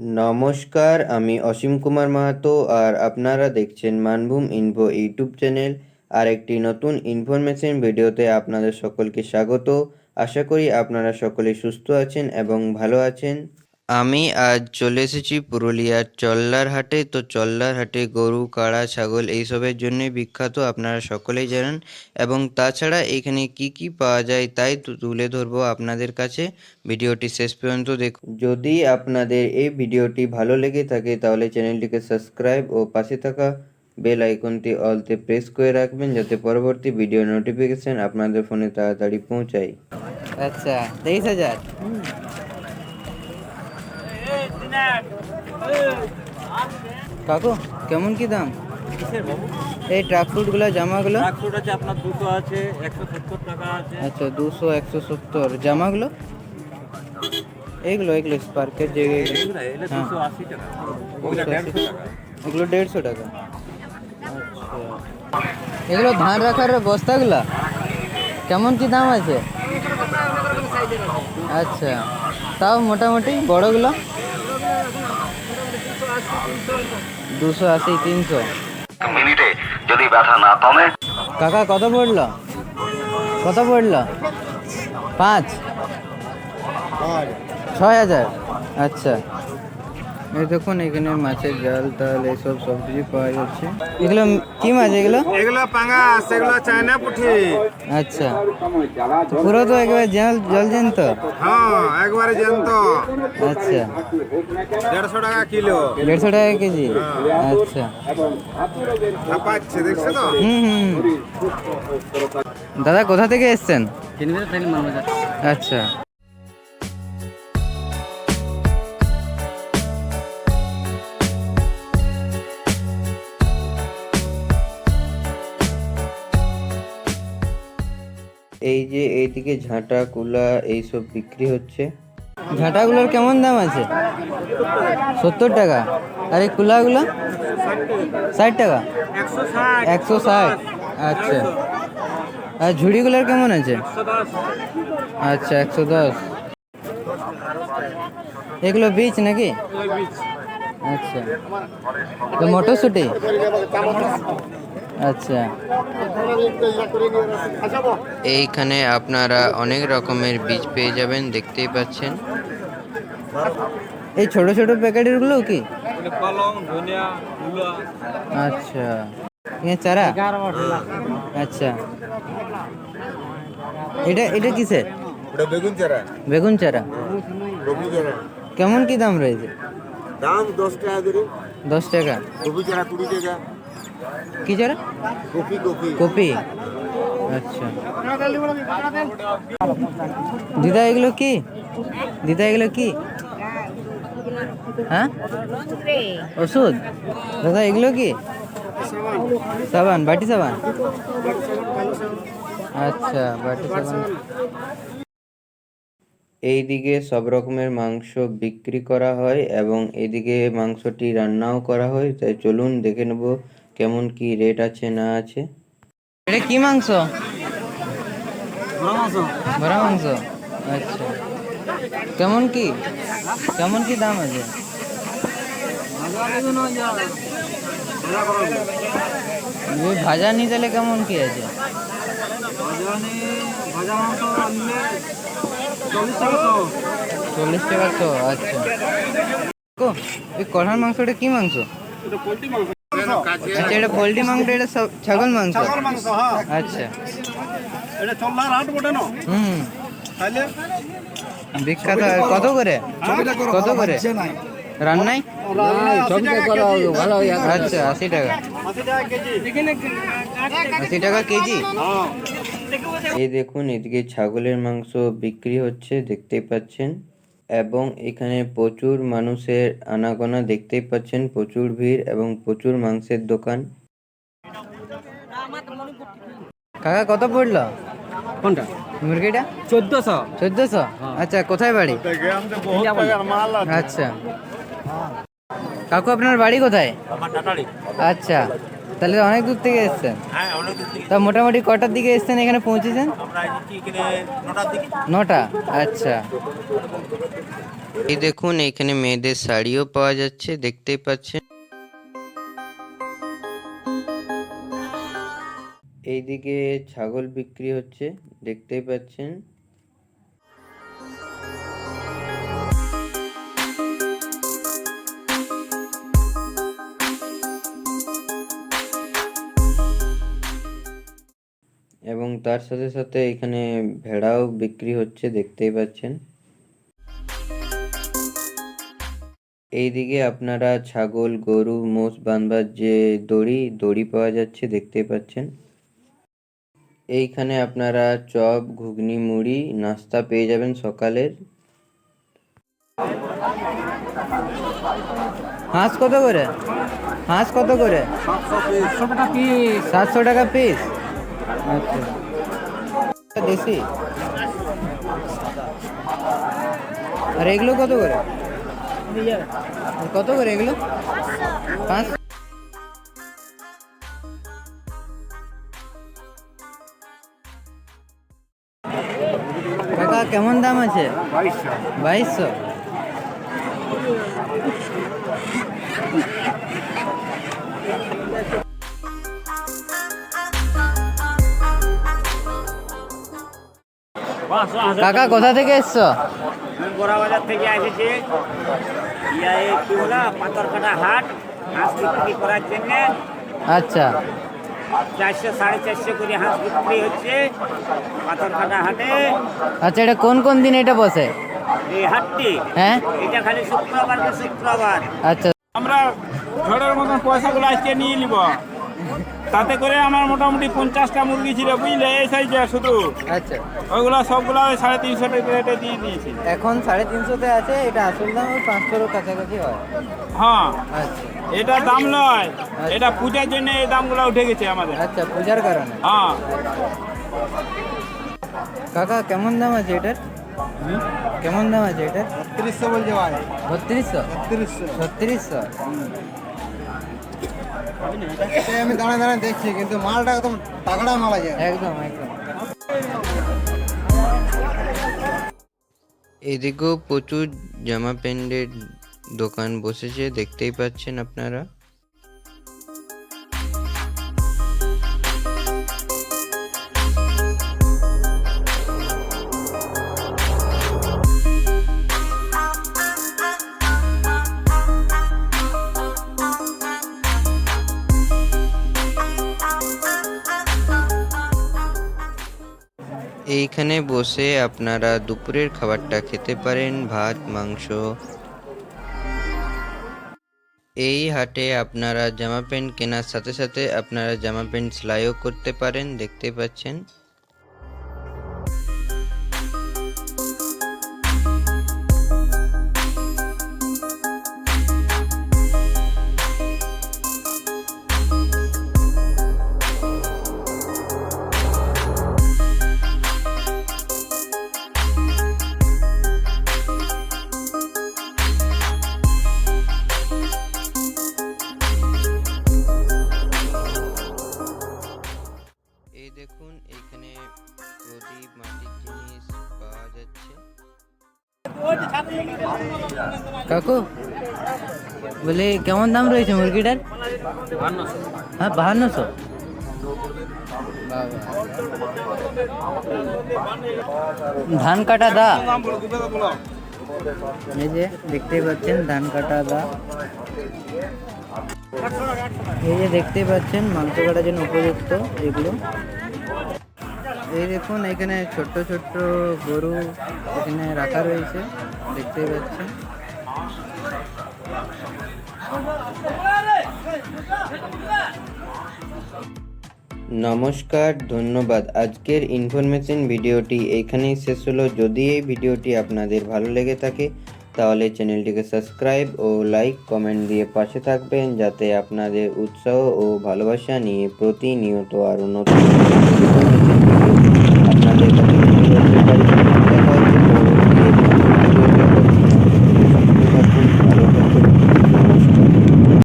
নমস্কার, আমি অসীম কুমার মাহাতো আর আপনারা দেখছেন মানভূম ইনফো ইউটিউব চ্যানেল। আর একটি নতুন ইনফরমেশন ভিডিওতে আপনাদের সকলকে স্বাগত। আশা করি আপনারা সকলে সুস্থ আছেন এবং ভালো আছেন। আমি আজ চলে এসেছি পুরুলিয়ার চল্লার হাটে তো চল্লার হাটে গরু কাড়া ছাগল এইসবের জন্যই বিখ্যাত আপনারা সকলেই জানেন। এবং তাছাড়া এখানে কি কি পাওয়া যায় তাই তু- তুলে ধরবো আপনাদের কাছে। ভিডিওটি শেষ পর্যন্ত দেখুন। যদি আপনাদের এই ভিডিওটি ভালো লেগে থাকে তাহলে চ্যানেলটিকে সাবস্ক্রাইব ও পাশে থাকা বেল আইকনটি অলতে প্রেস করে রাখবেন যাতে পরবর্তী ভিডিও নোটিফিকেশন আপনাদের ফোনে তাড়াতাড়ি পৌঁছায়। আচ্ছা তেইশ হাজার? কাকু কেমন কি দাম? এই ট্রাক জামাগুলো? ট্রাকসুট আছে আপনার দুশো আছে একশো সত্তর টাকা আছে। আচ্ছা দুশো একশো সত্তর। জামাগুলো? এইগুলো এগুলো স্পার্কের যে এগুলো এগুলো হ্যাঁ। দুশো আশি টাকা। ওগুলো দেড়শো টাকা। এগুলো আচ্ছা। এগুলো ধান রাখার বস্তাগুলা? কেমন কি দাম আছে? আচ্ছা। তাও মোটামুটি বড়গুলো? দুশো আশি তিনশো। মিনিটে যদি ব্যথা না কমে? কাকা কত পড়ল? কত পড়ল? পাঁচ? ছয় হাজার। আচ্ছা। এই দেখুন এখানে মাছের জাল টাল এইসব সব কিছু পাওয়া যাচ্ছে। এগুলো কি মাছ এগুলো? এগুলো পাঙ্গা সেগুলো চায়না পুঠি। আচ্ছা। পুরো তো একেবারে জল জল জ্যান্ত হ্যাঁ একবারে জ্যান্ত আচ্ছা। দেড়শো টাকা কিলো। দেড়শো টাকা কেজি? আচ্ছা। ছাপাচ্ছে দেখছ তো? হুম হুম দাদা কোথা থেকে এসছেন? আচ্ছা। এই যে এইদিকে ঝাঁটা, কুলা এইসব বিক্রি হচ্ছে। ঝাঁটাগুলোর কেমন দাম আছে? সত্তর টাকা। আর এই কুলাগুলো? ষাট টাকা? একশো ষাট। আচ্ছা। আর ঝুড়িগুলোর কেমন আছে? আচ্ছা একশো দশ। এগুলো বীজ নাকি? আচ্ছা। তো মটরশুটি? আচ্ছা। এইখানে আপনারা অনেক রকমের বীজ পেয়ে যাবেন দেখতেই পাচ্ছেন। এই ছোট ছোট প্যাকেটেরগুলো কি? পালং ধনিয়া মূলা। আচ্ছা। চারা? আচ্ছা। এটা এটা কিসের? ওটা বেগুন চারা। বেগুন চারা? চারা। কেমন কি দাম রয়েছে? দাম দশ টাকা করে। দশ টাকা। কপি চারা কুড়ি টাকা। কি যারা কপি কপি কপি আচ্ছা। দিদা এগুলো কি? দিদা এগুলো কি? হ্যাঁ? ওষুধ? দাদা এগুলো কি? সাবান বাটি সাবান? আচ্ছা বাটি সাবান। এইদিকে সব রকমের মাংস বিক্রি করা হয় এবং এদিকে মাংসটি রান্নাও করা হয় তাই চলুন দেখে নেব কেমন কি রেট আছে না আছে? এটা কি মাংস? ভরা মাংস। আচ্ছা। কেমন কি? কেমন কি দাম আছে? ওই ভাজা নি তাহলে কেমন কি আছে? চল্লিশ টাকা তো আচ্ছা। কো, এই কড়ার মাংসটা কি মাংস? আচ্ছা এটা পোলট্রি মাংস এটা সব- ছাগল মাংস? আচ্ছা। এটা চল্লার হাট বটে না? হুম। তাহলে বিখ্যাত কত করে? কত করে? রান্নাই আচ্ছা আশি টাকা। আশি টাকা কেজি। আশি টাকা কেজি? এই দেখুন এদিকে ছাগলের মাংস বিক্রি হচ্ছে দেখতেই পাচ্ছেন। এবং এখানে প্রচুর মানুষের আনাগোনা দেখতেই পাচ্ছেন প্রচুর ভিড় এবং প্রচুর মাংসের দোকান। কাকা কত পড়ল? কোনটা? মুরগিটা? চোদ্দশো। চোদ্দশো? আচ্ছা কোথায় বাড়ি? আচ্ছা। কাকু আপনার বাড়ি কোথায়? আচ্ছা। তাহলে অনেক দূর থেকে এসছেন? হ্যাঁ অনেক দূর থেকে। তা মোটামুটি কটার দিকে এসছেন এখানে পৌঁছেছেন? আমরা এখানে নটার দিকে। নটা? আচ্ছা। এই দেখুন এখানে মেয়েদের শাড়িও পাওয়া যাচ্ছে দেখতেই পাচ্ছেন। এইদিকে ছাগল বিক্রি হচ্ছে দেখতেই পাচ্ছেন। তার সাথে সাথে এখানে ভেড়াও বিক্রি হচ্ছে দেখতেই পাচ্ছেন। এইদিকে আপনারা ছাগল গরু মোষ বাঁধবার যে দড়ি দড়ি পাওয়া যাচ্ছে দেখতেই পাচ্ছেন। এইখানে আপনারা চপ ঘুগনি মুড়ি নাস্তা পেয়ে যাবেন সকালের। হাঁস কত করে? হাঁস কত করে? সাতশো টাকা পিস আচ্ছা। দেশি? আর এগুলো কত করে? কত করে এগুলো? পাঁচ? কাকা কেমন দাম আছে? বাইশশো। কাকা কোথা থেকে এসছো? আমি বড়া বাজার থেকে এসেছি। ইয়া কি বলা পাথরকাটা হাট হাঁস বিক্রি করার জন্য। আচ্ছা। চারশো সাড়ে চারশো করে হাঁস বিক্রি হচ্ছে পাথরকাটা হাটে। আচ্ছা এটা কোন কোন দিন এটা বসে? এই হাটটি? হ্যাঁ? এটা খালি শুক্রবার শুক্রবার? আচ্ছা। আমরা ঝড়ের মতন পয়সাগুলো আজকে নিয়ে নিব। তাতে করে আমার মোটামুটি পঞ্চাশটা মুরগি ছিল বুঝলে? এই সাইজে শুধু। আচ্ছা। ওইগুলো সবগুলো ওই সাড়ে তিনশো টাকা রেটে দিয়ে দিয়েছি। এখন সাড়ে তিনশোতে আছে এটা আসল দাম ওই পাঁচশোর কাছাকাছি হয়। হ্যাঁ। আচ্ছা। এটা দাম নয় এটা পূজার জন্য এই দামগুলো উঠে গেছে আমাদের। আচ্ছা পূজার কারণে? হ্যাঁ। কাকা কেমন দাম আছে এটার? কেমন দাম আছে এটা তিরিশশো বলছে ভাই। বত্রিশশো? তিরিশশো ছত্রিশশো? আমি দাঁড়ায় দাঁড়ায় দেখছি কিন্তু মালটা একদম তাগড়া মাল আছে। একদম একদম। এদিকেও প্রচুর জামা প্যান্টের দোকান বসেছে দেখতেই পাচ্ছেন আপনারা। এইখানে বসে আপনারা দুপুরের খাবারটা খেতে পারেন, ভাত, মাংস। এই হাটে আপনারা জামা প্যান্ট কেনার সাথে সাথে আপনারা জামা প্যান্ট সেলাইও করতে পারেন, দেখতে পাচ্ছেন। কাকু, বলে, কেমন দাম রয়েছে মুরগিটার? হ্যাঁ বাহান্নশো। ধান কাটা দা। এই যে, দেখতেই পাচ্ছেন, ধান কাটা দা। এই যে, দেখতেই পাচ্ছেন, মাংস কাটার জন্য উপযুক্ত এগুলো। এই দেখুন, এখানে ছোট্ট ছোট্ট গরু এখানে রাখা রয়েছে, দেখতেই পাচ্ছেন। নমস্কার, ধন্যবাদ। আজকের ইনফরমেশন ভিডিওটি এখানেই শেষ হলো। যদি এই ভিডিওটি আপনাদের ভালো লেগে থাকে, তাহলে চ্যানেলটিকে সাবস্ক্রাইব ও লাইক কমেন্ট দিয়ে পাশে থাকবেন, যাতে আপনাদের উৎসাহ ও ভালোবাসা নিয়ে প্রতিনিয়ত আরও নতুন